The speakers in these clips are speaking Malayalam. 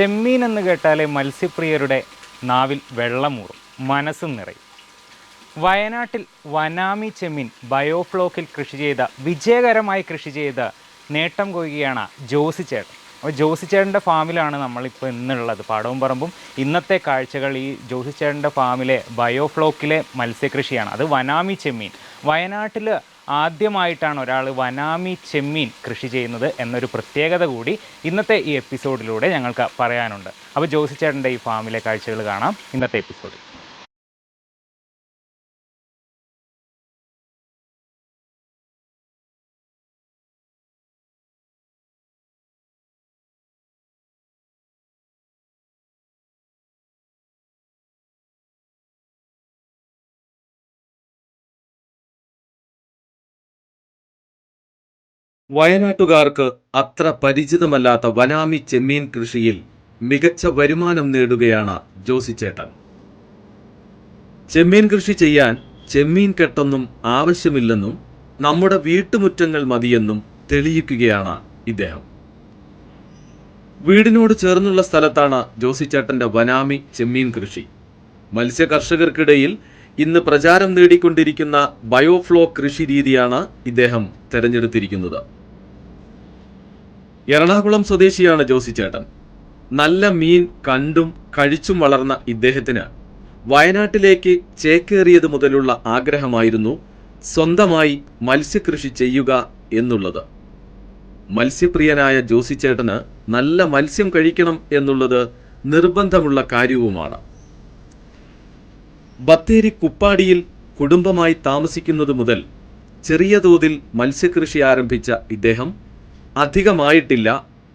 ചെമ്മീൻ എന്ന് കേട്ടാലേ മത്സ്യപ്രിയരുടെ നാവിൽ വെള്ളമൂറും മനസ്സും നിറയും. വയനാട്ടിൽ വനാമി ചെമ്മീൻ ബയോഫ്ലോക്കിൽ കൃഷി ചെയ്ത വിജയകരമായി കൃഷി ചെയ്ത നേട്ടം കൊയ്യുകയാണ് ജോസി ചേട്ടൻ. അപ്പോൾ ജോസി ചേട്ടന്റെ ഫാമിലാണ് നമ്മളിപ്പോൾ ഇന്നുള്ളത്. പാടവും പറമ്പും ഇന്നത്തെ കാഴ്ചകൾ ഈ ജോസി ചേട്ടന്റെ ഫാമിലെ ബയോഫ്ലോക്കിലെ മത്സ്യകൃഷിയാണ്. അത് വനാമി ചെമ്മീൻ. വയനാട്ടിൽ ആദ്യമായിട്ടാണ് ഒരാൾ വനാമി ചെമ്മീൻ കൃഷി ചെയ്യുന്നത് എന്നൊരു പ്രത്യേകത കൂടി ഇന്നത്തെ ഈ എപ്പിസോഡിലൂടെ ഞങ്ങൾക്ക് പറയാനുണ്ട്. അപ്പോൾ ജോസി ചേട്ടന്റെ ഈ ഫാമിലെ കാഴ്ചകൾ കാണാം ഇന്നത്തെ എപ്പിസോഡിൽ. വയനാട്ടുകാർക്ക് അത്ര പരിചിതമല്ലാത്ത വനാമി ചെമ്മീൻ കൃഷിയിൽ മികച്ച വരുമാനം നേടുകയാണ് ജോസിച്ചേട്ടൻ ചെമ്മീൻ കൃഷി ചെയ്യാൻ ചെമ്മീൻ കെട്ടൊന്നും ആവശ്യമില്ലെന്നും നമ്മുടെ വീട്ടുമുറ്റങ്ങൾ മതിയെന്നും തെളിയിക്കുകയാണ് ഇദ്ദേഹം. വീടിനോട് ചേർന്നുള്ള സ്ഥലത്താണ് ജോസിച്ചേട്ടന്റെ വനാമി ചെമ്മീൻ കൃഷി. മത്സ്യ കർഷകർക്കിടയിൽ ഇന്ന് പ്രചാരം നേടിക്കൊണ്ടിരിക്കുന്ന ബയോഫ്ലോ കൃഷി രീതിയാണ് ഇദ്ദേഹം തെരഞ്ഞെടുത്തിരിക്കുന്നത്. എറണാകുളം സ്വദേശിയാണ് ജോസി ചേട്ടൻ. നല്ല മീൻ കണ്ടും കഴിച്ചും വളർന്ന ഇദ്ദേഹത്തിന് വയനാട്ടിലേക്ക് ചേക്കേറിയത് മുതലുള്ള ആഗ്രഹമായിരുന്നു സ്വന്തമായി മത്സ്യകൃഷി ചെയ്യുക എന്നുള്ളത്. മത്സ്യപ്രിയനായ ജോസി ചേട്ടന് നല്ല മത്സ്യം കഴിക്കണം എന്നുള്ളത് നിർബന്ധമുള്ള കാര്യവുമാണ്. ബത്തേരി കുപ്പാടിയിൽ കുടുംബമായി താമസിക്കുന്നത് മുതൽ ചെറിയ തോതിൽ മത്സ്യകൃഷി ആരംഭിച്ച ഇദ്ദേഹം അധികമായിട്ടില്ല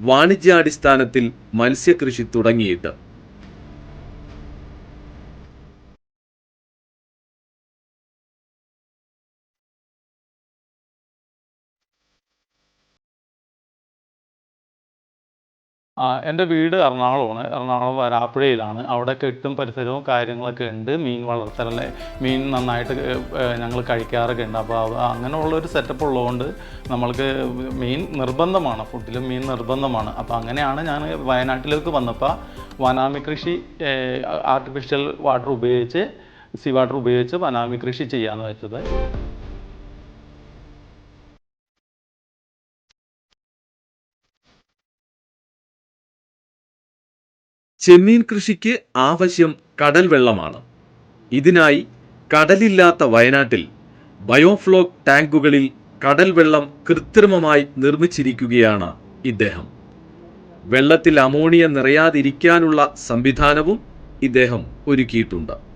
വാണിജ്യാടിസ്ഥാനത്തിൽ മത്സ്യകൃഷി തുടങ്ങിയിട്ട്. എന്റെ വീട് എറണാകുളമാണ്. എറണാകുളം വരാപ്പുഴയിലാണ്. അവിടെ കെട്ടും പരിസരവും കാര്യങ്ങളൊക്കെ ഉണ്ട്. മീൻ വളർത്തലല്ലേ മീൻ നന്നായിട്ട് ഞങ്ങൾ കഴിക്കാറൊക്കെ ഉണ്ട്. അപ്പോൾ അങ്ങനെയുള്ളൊരു സെറ്റപ്പ് ഉള്ളതുകൊണ്ട് നമ്മൾക്ക് മീൻ നിർബന്ധമാണ്. ഫുഡിലും മീൻ നിർബന്ധമാണ്. അപ്പോൾ അങ്ങനെയാണ് ഞാൻ വയനാട്ടിലേക്ക് വന്നപ്പോൾ വനാമി കൃഷി ആർട്ടിഫിഷ്യൽ വാട്ടർ ഉപയോഗിച്ച് സീ വാട്ടർ ഉപയോഗിച്ച് വനാമി കൃഷി ചെയ്യാമെന്ന് വെച്ചത്. ചെമ്മീൻ കൃഷിക്ക് ആവശ്യം കടൽ വെള്ളമാണ്. ഇതിനായി കടലില്ലാത്ത വയനാട്ടിൽ ബയോഫ്ലോക് ടാങ്കുകളിൽ കടൽ വെള്ളം കൃത്രിമമായി നിർമ്മിച്ചിരിക്കുകയാണ് ഇദ്ദേഹം. വെള്ളത്തിൽ അമോണിയ നിറയാതിരിക്കാനുള്ള സംവിധാനവും ഇദ്ദേഹം ഒരുക്കിയിട്ടുണ്ട്.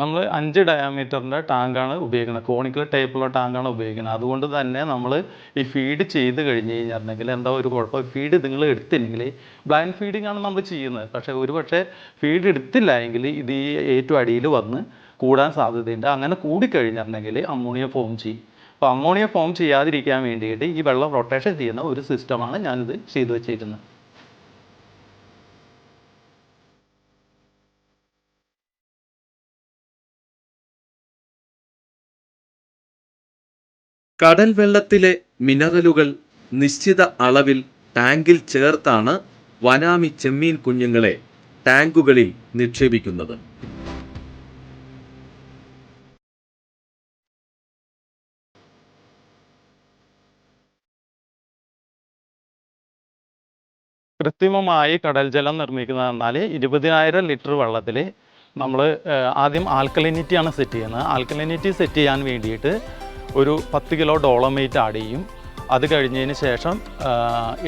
നമ്മൾ അഞ്ച് ഡയാമീറ്ററിന്റെ ടാങ്കാണ് ഉപയോഗിക്കുന്നത്. കോണിക്കൽ ടൈപ്പുള്ള ടാങ്കാണ് ഉപയോഗിക്കുന്നത്. അതുകൊണ്ട് തന്നെ നമ്മൾ ഈ ഫീഡ് ചെയ്ത് കഴിഞ്ഞ് കഴിഞ്ഞിട്ടുണ്ടെങ്കിൽ എന്താ ഒരു കുഴപ്പം? ഫീഡ് നിങ്ങൾ എടുത്തില്ലെങ്കിൽ ബ്ലൈൻഡ് ഫീഡിംഗ് ആണ് നമ്മൾ ചെയ്യുന്നത്. പക്ഷേ ഒരു പക്ഷേ ഫീഡ് എടുത്തില്ല എങ്കിൽ ഇത് ഈ ഏറ്റവും അടിയിൽ വന്ന് കൂടാൻ സാധ്യതയുണ്ട്. അങ്ങനെ കൂടിക്കഴിഞ്ഞിട്ടുണ്ടെങ്കിൽ അമോണിയ ഫോം ചെയ്യും. അപ്പോൾ അമോണിയ ഫോം ചെയ്യാതിരിക്കാൻ വേണ്ടിയിട്ട് ഈ വെള്ളം റൊട്ടേഷൻ ചെയ്യുന്ന ഒരു സിസ്റ്റമാണ് ഞാനിത് ചെയ്തു വെച്ചിരിക്കുന്നത്. കടൽ വെള്ളത്തിലെ മിനറലുകൾ നിശ്ചിത അളവിൽ ടാങ്കിൽ ചേർത്താണ് വനാമി ചെമ്മീൻ കുഞ്ഞുങ്ങളെ ടാങ്കുകളിൽ നിക്ഷേപിക്കുന്നത്. കൃത്രിമമായി കടൽ ജലം നിർമ്മിക്കുന്നത് എന്നാൽ ഇരുപതിനായിരം ലിറ്റർ വെള്ളത്തിൽ നമ്മൾ ആദ്യം ആൽക്കലിനിറ്റിയാണ് സെറ്റ് ചെയ്യുന്നത്. ആൽക്കലിനിറ്റി സെറ്റ് ചെയ്യാൻ വേണ്ടിയിട്ട് ഒരു പത്ത് കിലോ ഡോളമേറ്റ് ആഡ് ചെയ്യും. അത് കഴിഞ്ഞതിന് ശേഷം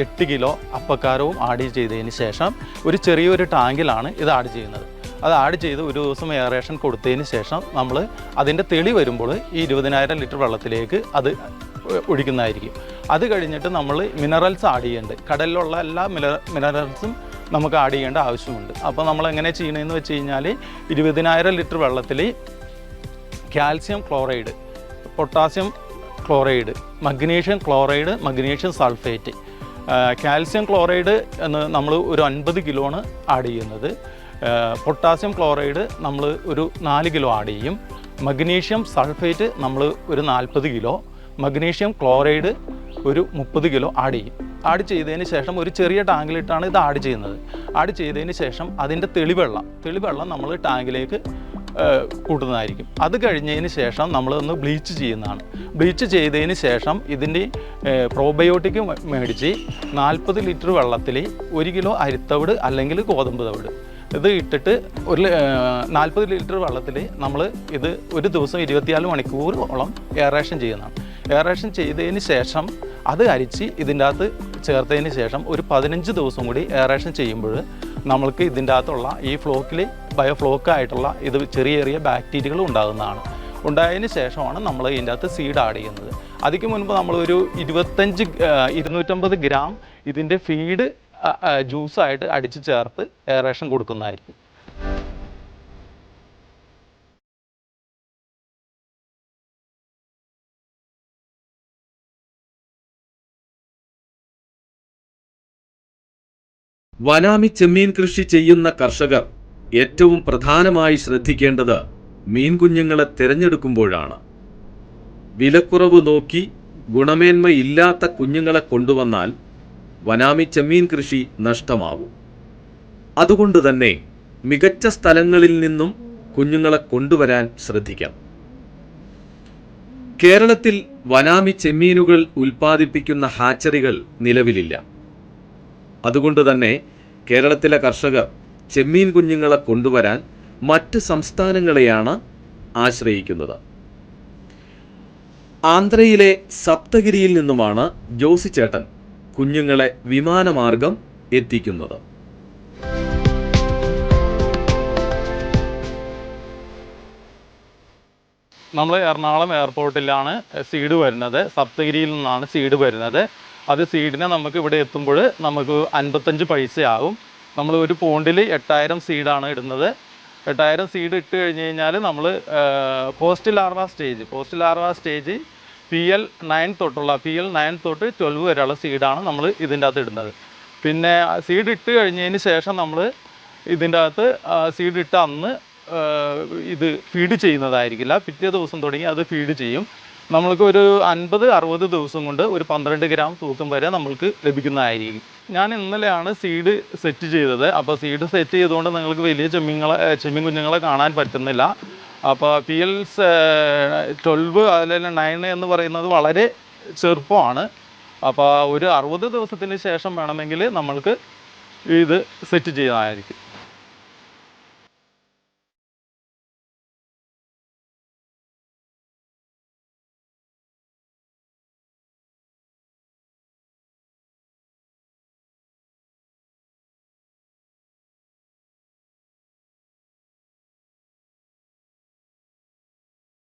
എട്ട് കിലോ അപ്പക്കാരവും ആഡ് ചെയ്തതിന് ശേഷം ഒരു ചെറിയൊരു ടാങ്കിലാണ് ഇത് ആഡ് ചെയ്യുന്നത്. അത് ആഡ് ചെയ്ത് ഒരു ദിവസം എയറേഷൻ കൊടുത്തതിന് ശേഷം നമ്മൾ അതിന്റെ തെളി വരുമ്പോൾ ഈ ഇരുപതിനായിരം ലിറ്റർ വെള്ളത്തിലേക്ക് അത് ഒഴിക്കുന്നതായിരിക്കും. അത് കഴിഞ്ഞിട്ട് നമ്മൾ മിനറൽസ് ആഡ് ചെയ്യേണ്ടത്. കടലിലുള്ള എല്ലാ മിനറ മിനറൽസും നമുക്ക് ആഡ് ചെയ്യേണ്ട ആവശ്യമുണ്ട്. അപ്പോൾ നമ്മൾ എങ്ങനെ ചെയ്യണമെന്ന് വെച്ച് കഴിഞ്ഞാൽ ഇരുപതിനായിരം ലിറ്റർ വെള്ളത്തിൽ calcium chloride potassium chloride magnesium chloride magnesium sulphate. Calcium chloride എന്ന് നമ്മൾ ഒരു അൻപത് കിലോ ആണ് ആഡ് ചെയ്യുന്നത്. പൊട്ടാസ്യം ക്ലോറൈഡ് നമ്മൾ ഒരു നാല് കിലോ ആഡ് ചെയ്യും. മഗ്നീഷ്യം സൾഫേറ്റ് നമ്മൾ ഒരു നാൽപ്പത് കിലോ മഗ്നീഷ്യം ക്ലോറൈഡ് ഒരു മുപ്പത് കിലോ ആഡ് ചെയ്യും. ആഡ് ചെയ്തതിന് ശേഷം ഒരു ചെറിയ ടാങ്കിലിട്ടാണ് ഇത് ആഡ് ചെയ്യുന്നത്. ആഡ് ചെയ്തതിന് ശേഷം അതിന്റെ തെളിവെള്ളം തെളിവെള്ളം നമ്മൾ ടാങ്കിലേക്ക് കൂട്ടുന്നതായിരിക്കും. അത് കഴിഞ്ഞതിന് ശേഷം നമ്മളൊന്ന് ബ്ലീച്ച് ചെയ്യുന്നതാണ്. ബ്ലീച്ച് ചെയ്തതിന് ശേഷം ഇതിന്റെ പ്രോബയോട്ടിക് മേടിച്ച് നാൽപ്പത് ലിറ്റർ വെള്ളത്തിൽ ഒരു കിലോ അരിത്തവിട് അല്ലെങ്കിൽ ഗോതമ്പ് തവിട് ഇത് ഇട്ടിട്ട് ഒരു നാൽപ്പത് ലിറ്റർ വെള്ളത്തിൽ നമ്മൾ ഇത് ഒരു ദിവസം ഇരുപത്തിനാല് മണിക്കൂറോളം എയറേഷൻ ചെയ്യുന്നതാണ്. എയറേഷൻ ചെയ്തതിന് ശേഷം അത് അരിച്ച് ഇതിന്റെ അകത്ത് ചേർത്തതിന് ശേഷം ഒരു പതിനഞ്ച് ദിവസം കൂടി എയറേഷൻ ചെയ്യുമ്പോൾ നമ്മൾക്ക് ഇതിന്റെ അകത്തുള്ള ഈ ഫ്ലോക്കിൽ ബയോഫ്ലോക്ക് ആയിട്ടുള്ള ഇത് ചെറിയ ചെറിയ ബാക്ടീരിയകൾ ഉണ്ടാകുന്നതാണ്. ഉണ്ടായതിന് ശേഷമാണ് നമ്മൾ ഇതിന്റെ അകത്ത് സീഡ് ആഡ് ചെയ്യുന്നത്. അതിക്ക് മുൻപ് നമ്മളൊരു ഇരുപത്തഞ്ച് ഇരുന്നൂറ്റമ്പത് ഗ്രാം ഇതിന്റെ ഫീഡ് ജ്യൂസായിട്ട് അടിച്ച് ചേർത്ത് എയറേഷൻ കൊടുക്കുന്നതായിരിക്കും. വനാമി ചെമ്മീൻ കൃഷി ചെയ്യുന്ന കർഷകർ ഏറ്റവും പ്രധാനമായി ശ്രദ്ധിക്കേണ്ടത് മീൻകുഞ്ഞുങ്ങളെ തിരഞ്ഞെടുക്കുമ്പോഴാണ്. വിലക്കുറവ് നോക്കി ഗുണമേന്മയില്ലാത്ത കുഞ്ഞുങ്ങളെ കൊണ്ടുവന്നാൽ വനാമി ചെമ്മീൻ കൃഷി നഷ്ടമാകും അതുകൊണ്ട് തന്നെ മികച്ച സ്ഥലങ്ങളിൽ നിന്നും കുഞ്ഞുങ്ങളെ കൊണ്ടുവരാൻ ശ്രദ്ധിക്കാം. കേരളത്തിൽ വനാമി ചെമ്മീനുകൾ ഉൽപ്പാദിപ്പിക്കുന്ന ഹാച്ചറികൾ നിലവിലില്ല. അതുകൊണ്ട് തന്നെ കേരളത്തിലെ കർഷകർ ചെമ്മീൻ കുഞ്ഞുങ്ങളെ കൊണ്ടുവരാൻ മറ്റ് സംസ്ഥാനങ്ങളെയാണ് ആശ്രയിക്കുന്നത്. ആന്ധ്രയിലെ സപ്തഗിരിയിൽ നിന്നുമാണ് ജോസി ചേട്ടൻ കുഞ്ഞുങ്ങളെ വിമാനമാർഗം എത്തിക്കുന്നത്. നമ്മൾ എറണാകുളം എയർപോർട്ടിലാണ് സീഡ് വരുന്നത്. സപ്തഗിരിയിൽ നിന്നാണ് സീഡ് വരുന്നത്. അത് സീഡിനെ നമുക്ക് ഇവിടെ എത്തുമ്പോൾ നമുക്ക് അൻപത്തഞ്ച് പൈസയാകും നമ്മൾ ഒരു പോണ്ടിൽ എട്ടായിരം സീഡാണ് ഇടുന്നത്. എട്ടായിരം സീഡ് ഇട്ട് കഴിഞ്ഞ് കഴിഞ്ഞാൽ നമ്മൾ post larva stage post larva stage P L nine തൊട്ടുള്ള പി എൽ നയൻ തൊട്ട് ട്വൽവ് വരെയുള്ള സീഡാണ് നമ്മൾ ഇതിന്റെ അകത്ത് ഇടുന്നത്. പിന്നെ സീഡ് ഇട്ട് കഴിഞ്ഞതിന് ശേഷം നമ്മൾ ഇതിന്റെ അകത്ത് സീഡ് ഇട്ട് അന്ന് ഇത് ഫീഡ് ചെയ്യുന്നതായിരിക്കില്ല. പിറ്റേ ദിവസം തുടങ്ങി അത് ഫീഡ് ചെയ്യും. നമ്മൾക്ക് ഒരു അൻപത് അറുപത് ദിവസം കൊണ്ട് ഒരു പന്ത്രണ്ട് ഗ്രാം തൂക്കം വരെ നമ്മൾക്ക് ലഭിക്കുന്നതായിരിക്കും. ഞാൻ ഇന്നലെയാണ് സീഡ് സെറ്റ് ചെയ്തത്. അപ്പോൾ സീഡ് സെറ്റ് ചെയ്തുകൊണ്ട് നിങ്ങൾക്ക് വലിയ ചെമ്മീങ്ങളെ ചെമ്മീൻ കുഞ്ഞുങ്ങളെ കാണാൻ പറ്റുന്നില്ല. അപ്പോൾ പി എൽ ട്വൽവ് അതിലെ നയൻ എന്ന് പറയുന്നത് വളരെ ചെറുപ്പമാണ്. അപ്പോൾ ഒരു അറുപത് ദിവസത്തിന് ശേഷം വേണമെങ്കിൽ നമ്മൾക്ക് ഇത് സെറ്റ് ചെയ്യുന്നതായിരിക്കും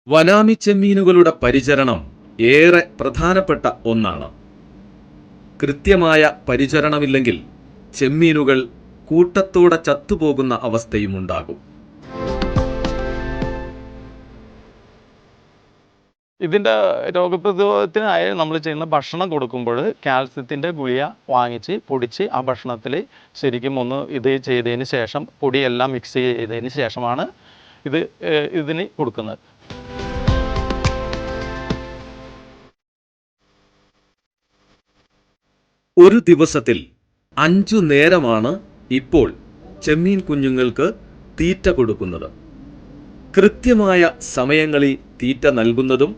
വനാമി ചെമ്മീനുകളുടെ പരിചരണം ഏറെ പ്രധാനപ്പെട്ട ഒന്നാണ്. കൃത്യമായ പരിചരണമില്ലെങ്കിൽ ചെമ്മീനുകൾ കൂട്ടത്തോടെ ചത്തുപോകുന്ന അവസ്ഥയും ഉണ്ടാകും ഇതിന്റെ രോഗപ്രതിരോധത്തിനായി നമ്മൾ ചെയ്യുന്ന ഭക്ഷണം കൊടുക്കുമ്പോൾ കാൽസ്യത്തിന്റെ ഗുളിക വാങ്ങിച്ച് പൊടിച്ച് ആ ഭക്ഷണത്തിൽ ശരിക്കും ഒന്ന് ഇത് ചെയ്തതിന് ശേഷം പൊടിയെല്ലാം മിക്സ് ചെയ്തതിന് ശേഷമാണ് ഇത് ഇതിന് കൊടുക്കുന്നത്. ഒരു ദിവസത്തിൽ അഞ്ചു നേരമാണ് ഇപ്പോൾ ചെമ്മീൻ കുഞ്ഞുങ്ങൾക്ക് തീറ്റ കൊടുക്കുന്നത്. കൃത്യമായ സമയങ്ങളിൽ തീറ്റ നൽകുന്നതും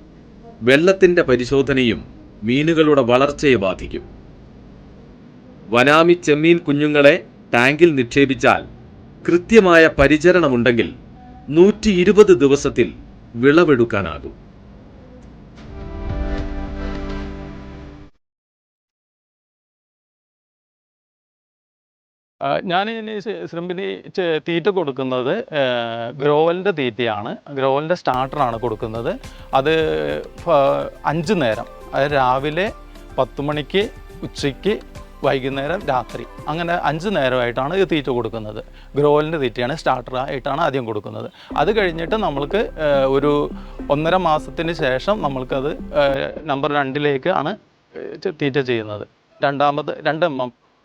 വെള്ളത്തിന്റെ പരിശോധനയും മീനുകളുടെ വളർച്ചയെ ബാധിക്കും. വനാമി ചെമ്മീൻ കുഞ്ഞുങ്ങളെ ടാങ്കിൽ നിക്ഷേപിച്ചാൽ കൃത്യമായ പരിചരണമുണ്ടെങ്കിൽ നൂറ്റി ഇരുപത് ദിവസത്തിൽ വിളവെടുക്കാനാകും. ഞാൻ ഇനി ശ്രിമ്പിന് തീറ്റ കൊടുക്കുന്നത് ഗ്രോവലിന്റെ തീറ്റയാണ്. ഗ്രോവലിന്റെ സ്റ്റാർട്ടറാണ് കൊടുക്കുന്നത്. അത് അഞ്ച് നേരം. അതായത് രാവിലെ പത്ത് മണിക്ക് ഉച്ചയ്ക്ക് വൈകുന്നേരം രാത്രി. അങ്ങനെ അഞ്ച് നേരമായിട്ടാണ് ഇത് തീറ്റ കൊടുക്കുന്നത്. ഗ്രോവലിന്റെ തീറ്റയാണ് സ്റ്റാർട്ടർ ആയിട്ടാണ് ആദ്യം കൊടുക്കുന്നത്. അത് കഴിഞ്ഞിട്ട് നമ്മൾക്ക് ഒരു ഒന്നര മാസത്തിന് ശേഷം നമ്മൾക്കത് നമ്പർ രണ്ടിലേക്ക് ആണ് തീറ്റ ചെയ്യുന്നത്. രണ്ടാമത് രണ്ട്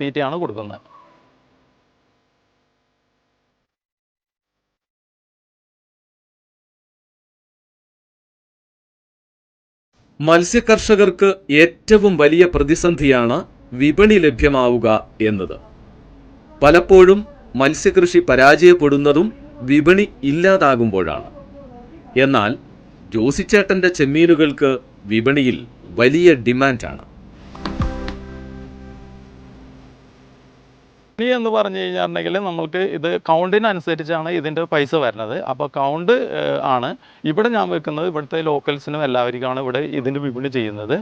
തീറ്റയാണ് കൊടുക്കുന്നത്. മത്സ്യകർഷകർക്ക് ഏറ്റവും വലിയ പ്രതിസന്ധിയാണ് വിപണി ലഭ്യമാവുക എന്നത്. പലപ്പോഴും മത്സ്യകൃഷി പരാജയപ്പെടുന്നതും വിപണി ഇല്ലാതാകുമ്പോഴാണ്. എന്നാൽ ജോസിച്ചേട്ടന്റെ ചെമ്മീനുകൾക്ക് വിപണിയിൽ വലിയ ഡിമാൻഡാണ്. ഇനി എന്ന് പറഞ്ഞു കഴിഞ്ഞിട്ടുണ്ടെങ്കിൽ നമുക്ക് ഇത് കൗണ്ടിനനുസരിച്ചാണ് ഇതിന്റെ പൈസ വരുന്നത്. അപ്പോൾ കൗണ്ട് ആണ് ഇവിടെ ഞാൻ വെക്കുന്നത് ഇവിടുത്തെ ലോക്കൽസിനും എല്ലാവർക്കുമാണ് ഇവിടെ ഇതിന്റെ വിപണി ചെയ്യുന്നത്.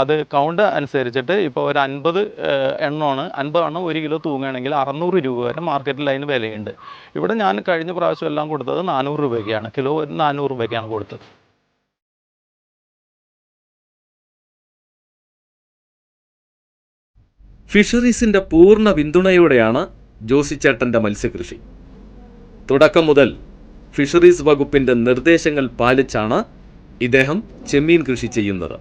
അത് കൗണ്ട് അനുസരിച്ചിട്ട് ഇപ്പോൾ ഒരു അൻപത് എണ്ണമാണ്. അൻപത് എണ്ണം ഒരു കിലോ തൂങ്ങുകയാണെങ്കിൽ അറുന്നൂറ് രൂപ വരെ മാർക്കറ്റിൽ അതിന് വിലയുണ്ട്. ഇവിടെ ഞാൻ കഴിഞ്ഞ പ്രാവശ്യം എല്ലാം കൊടുത്തത് നാനൂറ് രൂപയ്ക്കാണ്. കിലോ നാനൂറ് രൂപയ്ക്കാണ് കൊടുത്തത്. ഫിഷറീസിന്റെ പൂർണ പിന്തുണയോടെയാണ് ജോസിച്ചേട്ടന്റെ മത്സ്യകൃഷി. തുടക്കം മുതൽ ഫിഷറീസ് വകുപ്പിന്റെ നിർദ്ദേശങ്ങൾ പാലിച്ചാണ് ഇദ്ദേഹം ചെമ്മീൻ കൃഷി ചെയ്യുന്നത്.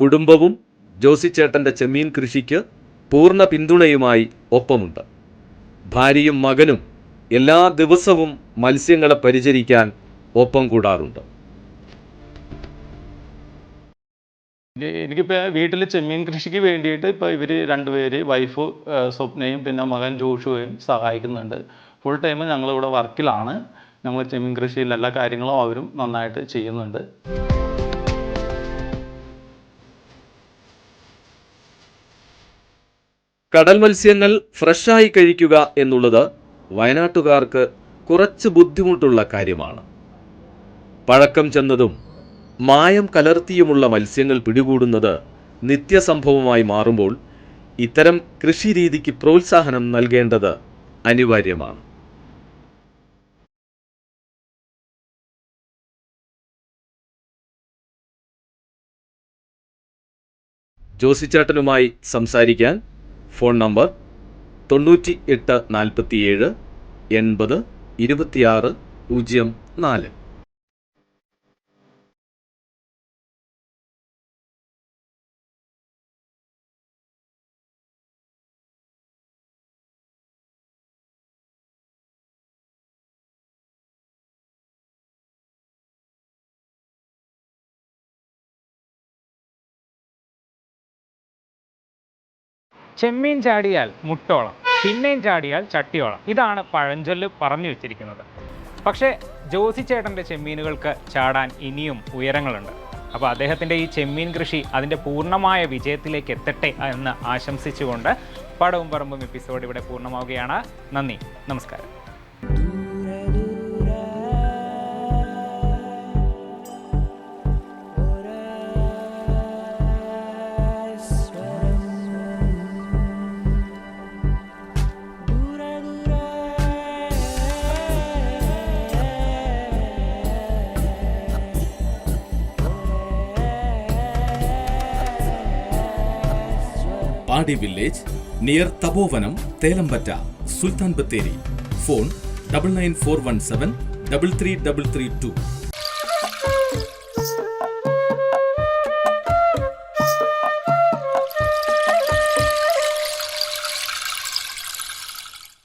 കുടുംബവും ജോസിച്ചേട്ടന്റെ ചെമ്മീൻ കൃഷിക്ക് പൂർണ പിന്തുണയുമായി ഒപ്പമുണ്ട്. ഭാര്യയും മകനും എല്ലാ ദിവസവും മത്സ്യങ്ങളെ പരിചരിക്കാൻ ഒപ്പം കൂടാറുണ്ട്. എനിക്കിപ്പോൾ വീട്ടിൽ ചെമ്മീൻ കൃഷിക്ക് വേണ്ടിയിട്ട് ഇപ്പോൾ ഇവർ രണ്ടുപേര് വൈഫ് സ്വപ്നയും പിന്നെ മകൻ ജോഷുവയും സഹായിക്കുന്നുണ്ട്. ഫുൾ ടൈം ഞങ്ങളിവിടെ വർക്കിലാണ് ഞങ്ങൾ ചെമ്മീൻ കൃഷിയിൽ എല്ലാ കാര്യങ്ങളും അവരും നന്നായിട്ട് ചെയ്യുന്നുണ്ട്. കടൽ മത്സ്യങ്ങൾ ഫ്രഷായി കഴിക്കുക എന്നുള്ളത് വയനാട്ടുകാർക്ക് കുറച്ച് ബുദ്ധിമുട്ടുള്ള കാര്യമാണ്. പഴക്കം ചെന്നതും മായം കലർത്തിയുമുള്ള മത്സ്യങ്ങൾ പിടികൂടുന്നത് നിത്യസംഭവമായി മാറുമ്പോൾ ഇത്തരം കൃഷിരീതിക്ക് പ്രോത്സാഹനം നൽകേണ്ടത് അനിവാര്യമാണ്. ജോസിച്ചേട്ടനുമായി സംസാരിക്കാൻ ഫോൺ നമ്പർ തൊണ്ണൂറ്റി എട്ട് നാൽപ്പത്തിയേഴ് എൺപത് ഇരുപത്തിയാറ് പൂജ്യം നാല്. ചെമ്മീൻ ചാടിയാൽ മുട്ടോളം പിന്നെയും ചാടിയാൽ ചട്ടിയോളം. ഇതാണ് പഴഞ്ചൊല്ല് പറഞ്ഞു വെച്ചിരിക്കുന്നത്. പക്ഷേ ജോസി ചേട്ടന്റെ ചെമ്മീനുകൾക്ക് ചാടാൻ ഇനിയും ഉയരങ്ങളുണ്ട്. അപ്പോൾ അദ്ദേഹത്തിന്റെ ഈ ചെമ്മീൻ കൃഷി അതിന്റെ പൂർണമായ വിജയത്തിലേക്ക് എത്തട്ടെ എന്ന് ആശംസിച്ചുകൊണ്ട് പടവും പറമ്പും എപ്പിസോഡ് ഇവിടെ പൂർണമാവുകയാണ്. നന്ദി നമസ്കാരം. Padi village near Thapovanam Thelampatta Sultan Bathery. Phone double nine four one seven double three double three two